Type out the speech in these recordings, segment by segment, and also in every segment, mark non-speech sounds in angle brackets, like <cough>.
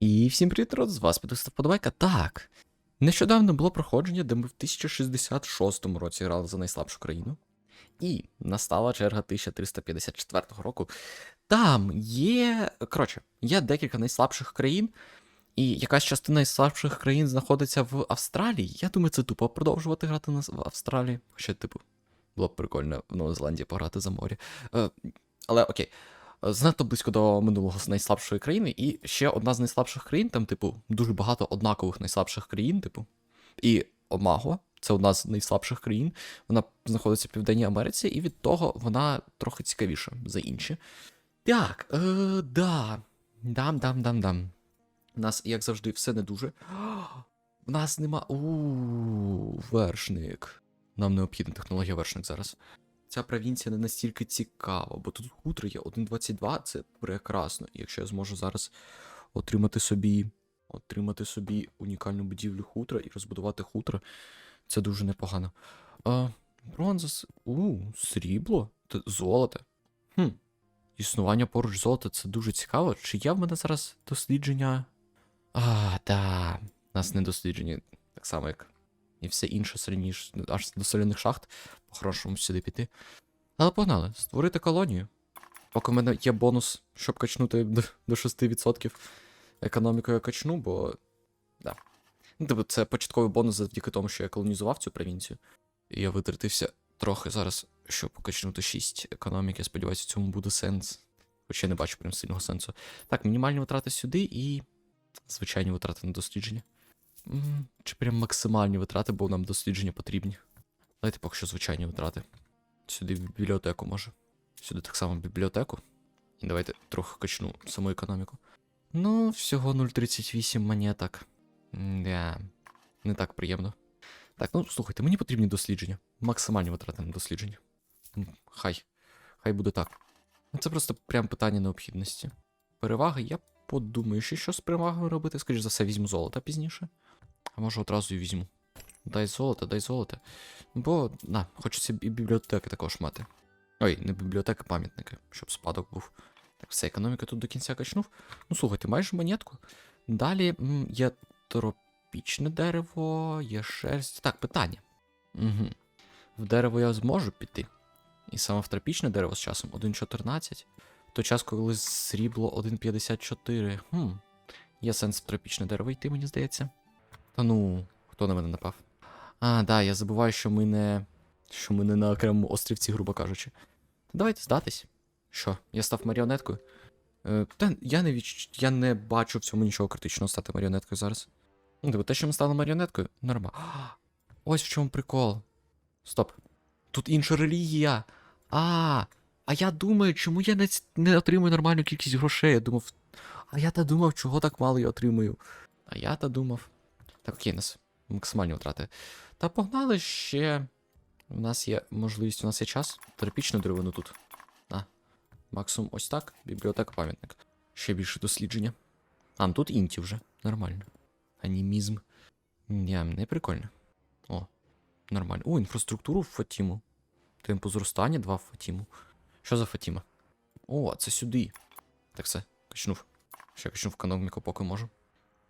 І всім привіт, народ, з вас підписав Подобайка. Так. Нещодавно було проходження, де ми в 1066 році грали за найслабшу країну. І настала черга 1354 року. Там є. Коротше, є декілька найслабших країн, і якась частина найслабших країн знаходиться в Австралії. Я думаю, це тупо продовжувати грати на... в Австралії. Хоча, типу, було б прикольно в Новій Зеландії пограти за морі. Е, але окей. Занадто близько до минулого з найслабшої країни, і ще одна з найслабших країн, там, типу, дуже багато однакових найслабших країн, типу. І Омагуа, це одна з найслабших країн. Вона знаходиться в Південній Америці, і від того вона трохи цікавіша за інші. Так, е, да. Дам, дам, дам, дам. У нас, як завжди, все не дуже. <gasps> У нас нема. Ууу, вершник. Нам необхідна технологія вершник зараз. Ця провінція не настільки цікава, бо тут хутро є 1.22, це прекрасно. І Якщо я зможу зараз отримати собі, отримати собі унікальну будівлю хутра і розбудувати хутро, це дуже непогано. А, бронза, у, срібло, золото. Хм. Існування поруч золота це дуже цікаво. Чи є в мене зараз дослідження? А, да. У нас не дослідження, так само, як і все інше сильніше, аж до соляних шахт, по-хорошому сюди піти. Але погнали, створити колонію. Поки в мене є бонус, щоб качнути до, до 6% економіку я качну, бо. Да. Типу, це початковий бонус завдяки тому, що я колонізував цю провінцію. І я витратився трохи зараз, щоб качнути 6 економіки. Сподіваюся, в цьому буде сенс. Хоча я не бачу прям сильного сенсу. Так, мінімальні витрати сюди і звичайні витрати на дослідження. Чи прям максимальні витрати, бо нам дослідження потрібні. Давайте поки що звичайні витрати. Сюди в бібліотеку може. Сюди так само в бібліотеку. І давайте трохи качну саму економіку. Ну, всього 0,38 монеток. Да. Не так приємно. Так, ну слухайте, мені потрібні дослідження. Максимальні витрати на дослідження. Хай. Хай буде так. Ну, Це просто прям питання необхідності. Переваги, я подумаю, що з перевагами робити. Скоріше за все, візьму золото пізніше. А може одразу і візьму. Дай золото, дай золото. Бо, на, хочеться і бібліотеки також мати. Ой, не бібліотеки, пам'ятники, щоб спадок був. Так, все, економіка тут до кінця качнув. Ну, слухайте, майже монетку. Далі м, є тропічне дерево, є шерсть. Так, питання. Угу. В дерево я зможу піти. І саме в тропічне дерево з часом 1.14. В той час, коли срібло 1.54. Хм. Є сенс в тропічне дерево йти, мені здається. Та ну, хто на мене напав? А, да, я забуваю, що ми не. Що ми не на окремому острівці, грубо кажучи. Давайте здатись. Що, я став маріонеткою? Е, та я не відч... я не бачу в цьому нічого критичного стати маріонеткою зараз. Ну, типу, те, що ми стали маріонеткою, нормально. <gasps> Ось в чому прикол. Стоп. Тут інша релігія. А, а я думаю, чому я не, не отримую нормальну кількість грошей. Я думав. А я та думав, чого так мало я отримую. А я та думав. Так, окей, у нас максимальні втрати. Та погнали ще. У нас є можливість, у нас є час. Тропічну деревину тут. На. Максимум ось так. Бібліотека пам'ятник. Ще більше дослідження. А, ну тут інті вже. Нормально. Анімізм. Ні, не прикольно. О, нормально. О, інфраструктуру в Фатіму. Темпу зростання 2 в Фатіму. Що за Фатіма? О, це сюди. Так все, качнув. Ще качнув економіку, поки можу.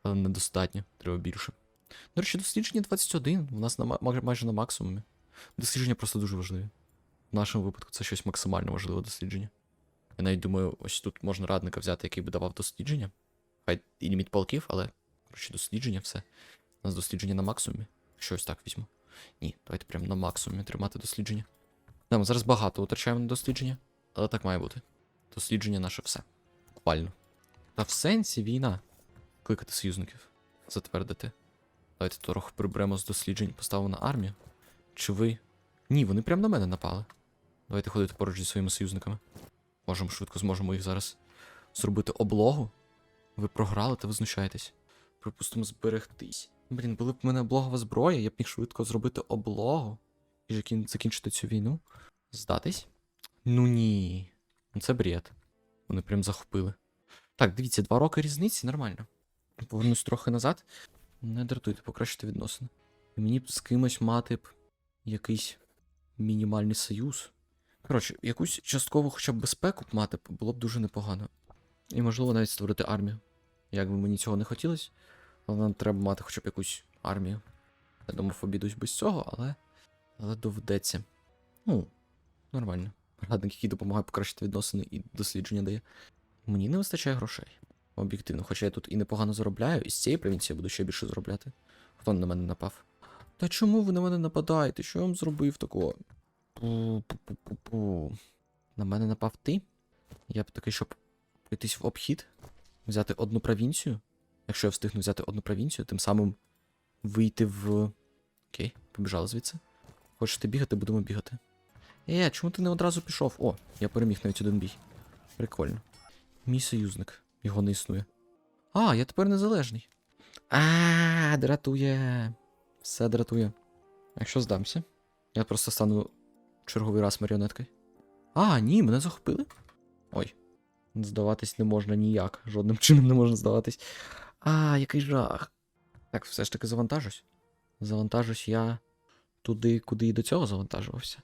Але недостатньо, треба більше. До речі, дослідження 21. У нас на, май- майже на максимумі. Дослідження просто дуже важливі. В нашому випадку це щось максимально важливе дослідження. Я навіть думаю, ось тут можна радника взяти, який би давав дослідження. Хай і ліміт полків, але коротше, дослідження все. У нас дослідження на максимумі. Якщо ось так візьму. Ні, давайте прямо на максимумі тримати дослідження. Да, ми зараз багато витрачаємо на дослідження, але так має бути. Дослідження наше все. Буквально. Та в сенсі війна. Кликати союзників. Затвердити. Давайте трохи приберемо з досліджень, поставимо на армію. Чи ви. Ні, вони прямо на мене напали. Давайте ходити поруч зі своїми союзниками. Можемо швидко зможемо їх зараз зробити облогу. Ви програли та ви знущаєтесь. Припустимо, зберегтись. Блін, були б в мене облогова зброя, я б міг швидко зробити облогу. І закін- закінчити цю війну. Здатись? Ну ні. Ну це бред. Вони прям захопили. Так, дивіться, два роки різниці, нормально. Повернусь трохи назад. Не дратуйте, покращити відносини. І мені б з кимось мати б якийсь мінімальний союз. Коротше, якусь часткову хоча б безпеку б мати б було б дуже непогано. І можливо навіть створити армію. Як би мені цього не хотілося, але нам треба мати хоча б якусь армію. Я думав, обійдусь без цього, але. Але доведеться. Ну, нормально. Радник, який допомагає покращити відносини і дослідження дає. Мені не вистачає грошей. Об'єктивно, хоча я тут і непогано заробляю, і з цієї провінції я буду ще більше заробляти. Хто на мене напав? Та чому ви на мене нападаєте? Що я вам зробив такого? Пу-пу-пу-пу-пу. На мене напав ти? Я б такий, щоб пройтись в обхід, взяти одну провінцію. Якщо я встигну взяти одну провінцію, тим самим вийти в. Окей, побіжали звідси. Хочете бігати, будемо бігати. Е, чому ти не одразу пішов? О, я переміг навіть один бій. Прикольно. Мій союзник. Його не існує. А, я тепер незалежний. А, дратує. Все дратує. Якщо здамся, я просто стану черговий раз маріонеткою. А, ні, мене захопили. Ой. Здаватись не можна ніяк. Жодним чином не можна здаватись. А, який жах. Так, все ж таки завантажусь. Завантажусь я туди, куди і до цього завантажувався.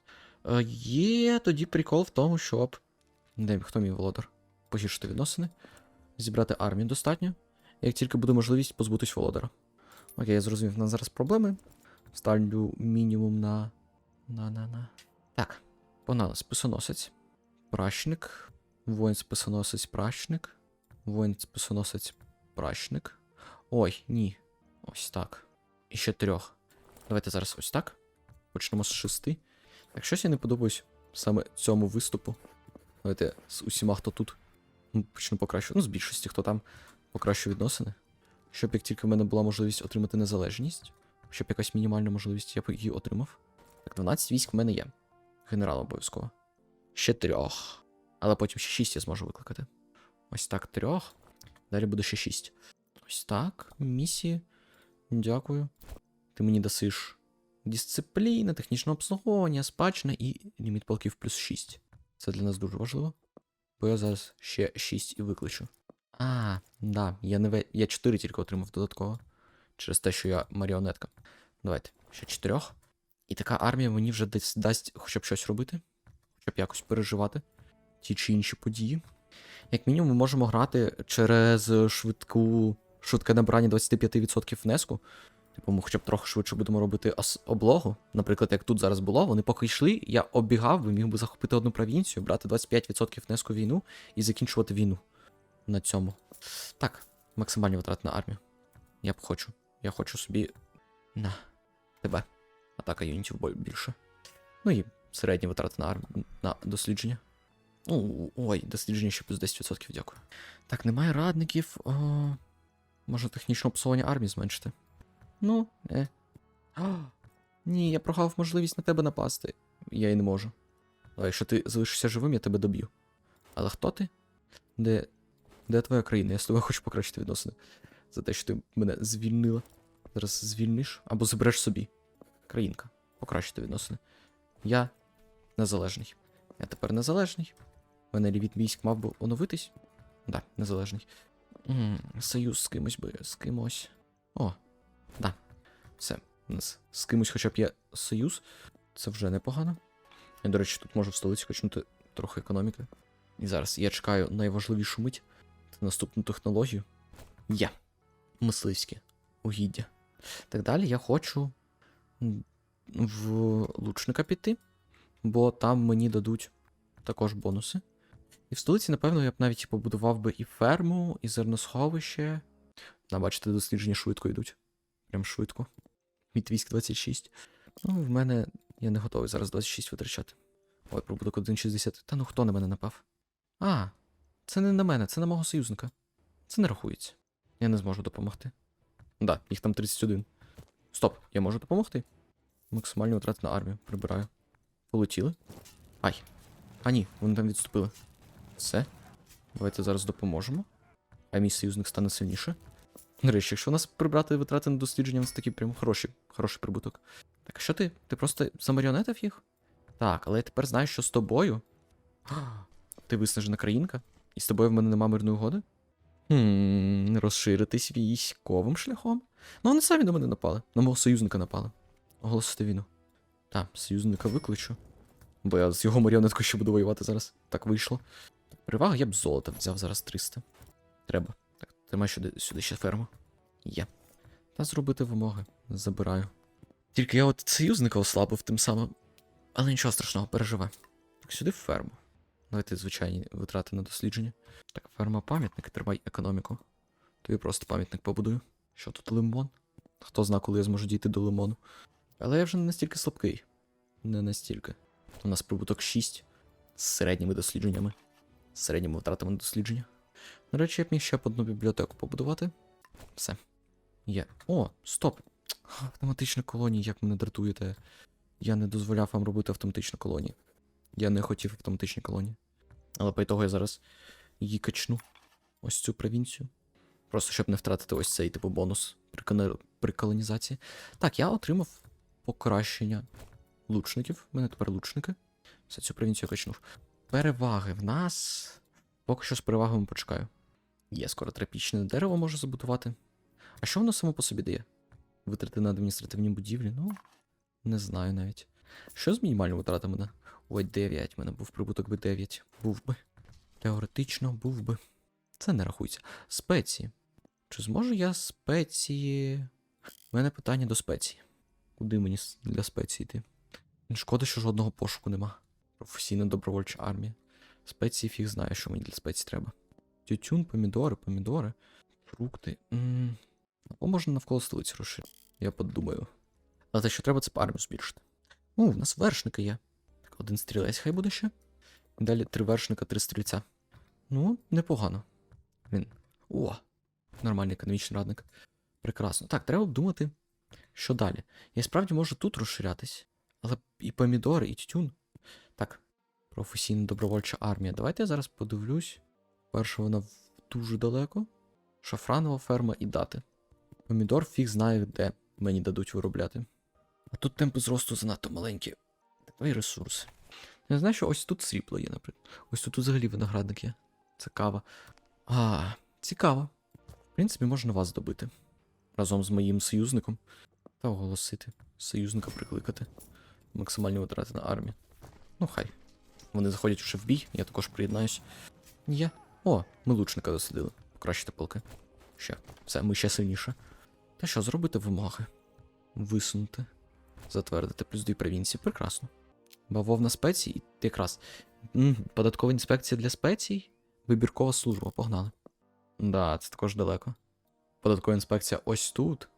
Е, є тоді прикол в тому, щоб. Де хто мій володар? Погіршити відносини. Зібрати армію достатньо. Як тільки буде можливість позбутись володара. Окей, я зрозумів, в нас зараз проблеми. Ставлю мінімум на. на на на. Так, погнали. Списоносець. Пращник. Воїн списоносець пращник. Воїн списоносець пращник. Ой, ні. Ось так. І ще трьох. Давайте зараз ось так. Почнемо з шести. Так, щось я не подобаюсь саме цьому виступу. Давайте з усіма, хто тут. Ну, Почну покращувати. Ну, з більшості, хто там покращу відносини. Щоб як тільки в мене була можливість отримати незалежність, щоб якась мінімальна можливість я б її отримав. Так, 12 військ в мене є. Генерал обов'язково. Ще трьох. Але потім ще 6 я зможу викликати. Ось так, трьох. Далі буде ще 6. Ось так. Місії. Дякую. Ти мені дасиш дисципліна, технічне обслуговування, спадщина і ліміт полків плюс 6. Це для нас дуже важливо. Бо я зараз ще 6 і викличу. А, да, я не я 4 тільки отримав додатково. Через те, що я маріонетка. Давайте, ще 4. І така армія мені вже десь дасть хоча б щось робити, хоча б якось переживати ті чи інші події. Як мінімум, ми можемо грати через швидку, швидке набрання 25% внеску. Типу, ми хоча б трохи швидше будемо робити облогу. Наприклад, як тут зараз було, вони поки йшли, я оббігав би, міг би захопити одну провінцію, брати 25% внеску війну і закінчувати війну на цьому. Так, максимальні витрати на армію. Я б хочу. Я хочу собі. На. Тебе. Атака юнітів більше. Ну і середні витрати на армію на дослідження. Ну, ой, дослідження ще плюс 10%, дякую. Так, немає радників. О, можна технічне обслуговування армії зменшити. Ну, е. А, <gasps> ні, я прогав можливість на тебе напасти. Я і не можу. А якщо ти залишишся живим, я тебе доб'ю. Але хто ти? Де. Де твоя країна? Я з тобою хочу покращити відносини. За те, що ти мене звільнила. Зараз звільниш або забереш собі. Країнка. Покращити відносини. Я незалежний. Я тепер незалежний. У мене ліміт військ мав би оновитись. Да, незалежний. м союз з кимось би, з кимось. О, да. Все. У нас з кимось хоча б є союз. Це вже непогано. Я, до речі, тут можу в столиці качнути трохи економіки. І зараз я чекаю найважливішу мить. Це наступну технологію. Є. Мисливське угіддя. Так далі я хочу в лучника піти, бо там мені дадуть також бонуси. І в столиці, напевно, я б навіть побудував би і ферму, і зерносховище. На, бачите, дослідження швидко йдуть. Прям швидко. Мід військ 26. Ну, в мене. Я не готовий зараз 26 витрачати. Ой, прибуток 1,60. Та ну хто на мене напав? А, це не на мене, це на мого союзника. Це не рахується. Я не зможу допомогти. Да, їх там 31. Стоп, я можу допомогти? Максимальні витрати на армію. Прибираю. Полетіли. Ай. А ні, вони там відступили. Все. Давайте зараз допоможемо. А мій союзник стане сильніше. До речі, якщо у нас прибрати витрати на дослідження, у нас такий прям хороший, хороший прибуток. Так, а що ти? Ти просто замаріонетив їх? Так, але я тепер знаю, що з тобою. <gasps> Ти виснажена країнка? І з тобою в мене нема мирної угоди? Хм, розширитись військовим шляхом? Ну, вони самі на мене напали. На мого союзника напали. Оголосити війну. Так, союзника викличу. Бо я з його маріонеткою ще буду воювати зараз. Так вийшло. Перевага я б золото взяв зараз 300. Треба. Тримай сюди, сюди ще ферму. Є. Та зробити вимоги. Забираю. Тільки я от союзника ослабив тим самим. Але нічого страшного, переживе. Так сюди ферму. Давайте звичайні витрати на дослідження. Так, ферма пам'ятник, тримай економіку. Тобі просто пам'ятник побудую. Що тут лимон? Хто зна, коли я зможу дійти до лимону. Але я вже не настільки слабкий. Не настільки. У нас прибуток 6 з середніми дослідженнями. З середніми втратами на дослідження. До речі, я б міг ще б одну бібліотеку побудувати. Все. Є. О, стоп! Автоматична колонія, як мене дратуєте. Я не дозволяв вам робити автоматичну колонію. Я не хотів автоматичні колонії. Але по ітогу я зараз її качну. Ось цю провінцію. Просто щоб не втратити ось цей типу бонус при, при колонізації. Так, я отримав покращення лучників. У мене тепер лучники. Все цю провінцію качнув. Переваги в нас. Поки що з перевагами почекаю. Є скоро тропічне дерево можу забудувати. А що воно само по собі дає? Витрати на адміністративні будівлі? Ну, не знаю навіть. Що з мінімальними витратами на. Ой, 9. У мене був прибуток би 9. Був би. Теоретично був би. Це не рахується. Спеції. Чи зможу я спеції. У мене питання до спеції. Куди мені для спеції йти? Шкода, що жодного пошуку нема. Професійна добровольча армія. Спеції фіг знає, що мені для спецій треба. Тютюн, помідори, помідори, фрукти. м Або можна навколо столиці розширити. Я подумаю. Але те, що треба, це армію збільшити. Ну, в нас вершники є. Так, один стрілець хай буде ще. Далі три вершника, три стрільця. Ну, непогано. Він. О! Нормальний економічний радник. Прекрасно. Так, треба думати, що далі. Я справді можу тут розширятись. Але і помідори, і тютюн. Так, професійна добровольча армія. Давайте я зараз подивлюсь. Перша вона дуже далеко. Шафранова ферма і дати. Помідор фіг знає, де мені дадуть виробляти. А тут темпи зросту занадто маленькі. Давай ресурси. Я знаю, що ось тут срібло є, наприклад. Ось тут взагалі виноградник є. Це кава. А, цікаво. В принципі, можна вас добити. Разом з моїм союзником. Та оголосити. Союзника прикликати. Максимальні витрати на армію. Ну, хай. Вони заходять вже в бій, я також приєднаюсь. Є. О, ми лучника дослідили. Покращити полки. Ще. Все, ми ще сильніше. Та що, зробити вимоги? Висунути. Затвердити плюс дві провінції. Прекрасно. Бавовна спеції, і якраз. Податкова інспекція для спецій. Вибіркова служба, погнали. Да, це також далеко. Податкова інспекція ось тут.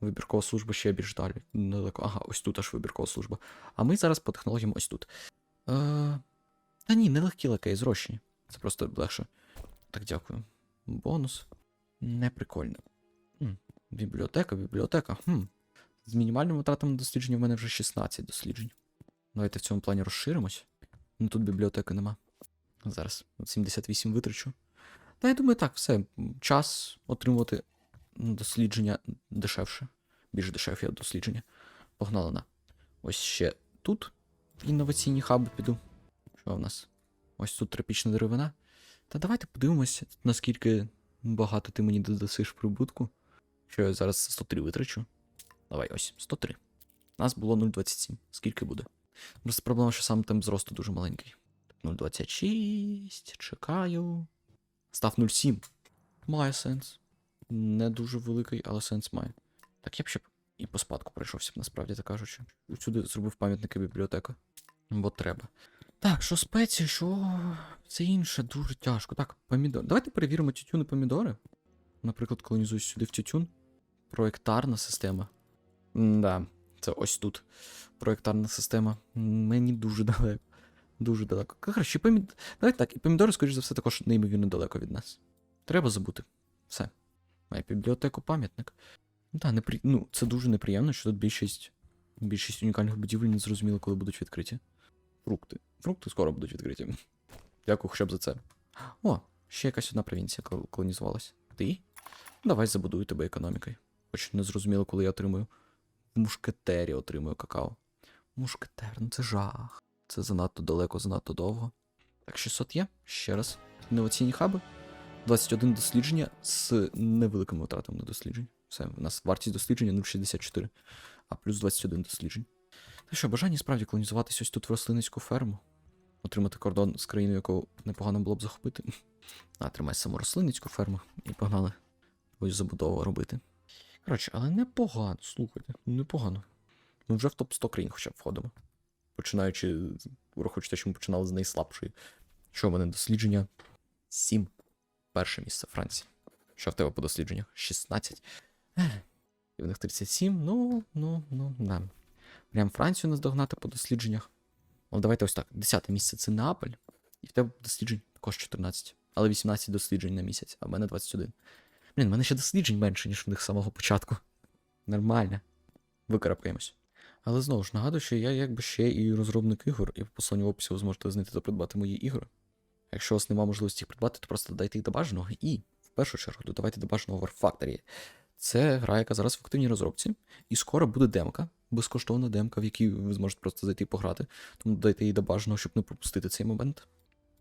Вибіркова служба ще більш далі. Далеко. Ага, ось тут аж вибіркова служба. А ми зараз по технологіям ось тут. Е... Та ні, не легкі лакеї, зрощені. Це просто легше. Так, дякую. Бонус. Не прикольно. М, Бібліотека, бібліотека. Хм. З мінімальними витратами досліджень в мене вже 16 досліджень. Давайте в цьому плані розширимось. Ну тут бібліотеки нема. Зараз от 78 витрачу. Та я думаю, так, все. Час отримувати дослідження дешевше. Більш дешеві дослідження. Погнали на. Ось ще тут інноваційні хаби піду. Що в нас? Ось тут тропічна деревина. Та давайте подивимося, наскільки багато ти мені додасиш прибутку. Що я зараз 103 витрачу. Давай, ось, 103. У нас було 0,27. Скільки буде? Просто проблема, що сам темп зросту дуже маленький. 0,26. Чекаю. Став 0,7. Має сенс. Не дуже великий, але сенс має. Так я б ще і по спадку пройшовся б, насправді так кажучи. Усюди зробив пам'ятники бібліотека. Бо треба. Так, що спеції, що це інше, дуже тяжко. Так, помідор. Давайте перевіримо тютюн і помідори. Наприклад, колонізуюсь сюди в тютюн. Проєктарна система. Да, це ось тут. Проєктарна система. Мені дуже далеко. Дуже далеко. Коротше, помід... Давайте так, і помідори, скоріш за все, також неймовірно далеко від нас. Треба забути. Все. Має бібліотеку пам'ятник. Ну, непри... ну, це дуже неприємно, що тут більшість. Більшість унікальних будівель не зрозуміло, коли будуть відкриті. Фрукти. Фрукти скоро будуть відкриті. Дякую хоча б за це. О, ще якась одна провінція кол- колонізувалась. Ти? Давай забудую тебе економікою. Хоч не зрозуміло, коли я отримую. В мушкетері отримую какао. Мушкетер, ну це жах. Це занадто далеко, занадто довго. Так, 600 є. Ще раз. Інноваційні хаби. 21 дослідження з невеликими витратами на досліджень. Все, у нас вартість дослідження 0,64, а плюс 21 досліджень. Та що, бажання справді колонізуватись ось тут в рослинницьку ферму, отримати кордон з країною, яку непогано було б захопити. А, тримай саму рослинницьку ферму і погнали. якусь забудову робити. Коротше, але непогано, слухайте, непогано. Ми вже в топ-100 країн хоча б входимо. Починаючи, враховуючи те, що ми починали з найслабшої. Що в мене дослідження? 7. Перше місце Франції. Що в тебе по дослідженнях? 16. І в них 37. Ну, ну, ну, да. Прям Францію наздогнати по дослідженнях. Ну, давайте ось так. 10 місце це Неаполь. І в тебе досліджень також 14. Але 18 досліджень на місяць, а в мене 21. Блін, в мене ще досліджень менше, ніж в них з самого початку. Нормально. Викарабкаємось. Але знову ж нагадую, що я якби ще і розробник ігор, і в посланні описі ви зможете знайти та придбати мої ігри. Якщо у вас немає можливості їх придбати, то просто додайте їх до бажаного і, в першу чергу, додавайте до бажаного War Factory. Це гра, яка зараз в активній розробці, і скоро буде демка, безкоштовна демка, в якій ви зможете просто зайти і пограти. Тому дайте її до бажаного, щоб не пропустити цей момент.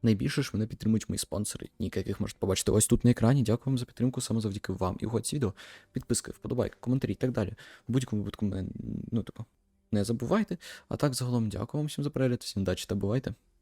Найбільше ж мене підтримують мої спонсори, ніки яких можете побачити ось тут на екрані. Дякую вам за підтримку саме завдяки вам. І угодь відео, підписки, вподобайки, коментарі і так далі. В будь-якому випадку мене, ну, типу, не забувайте. А так, загалом, дякую вам всім за перегляд, всім удачі та бувайте.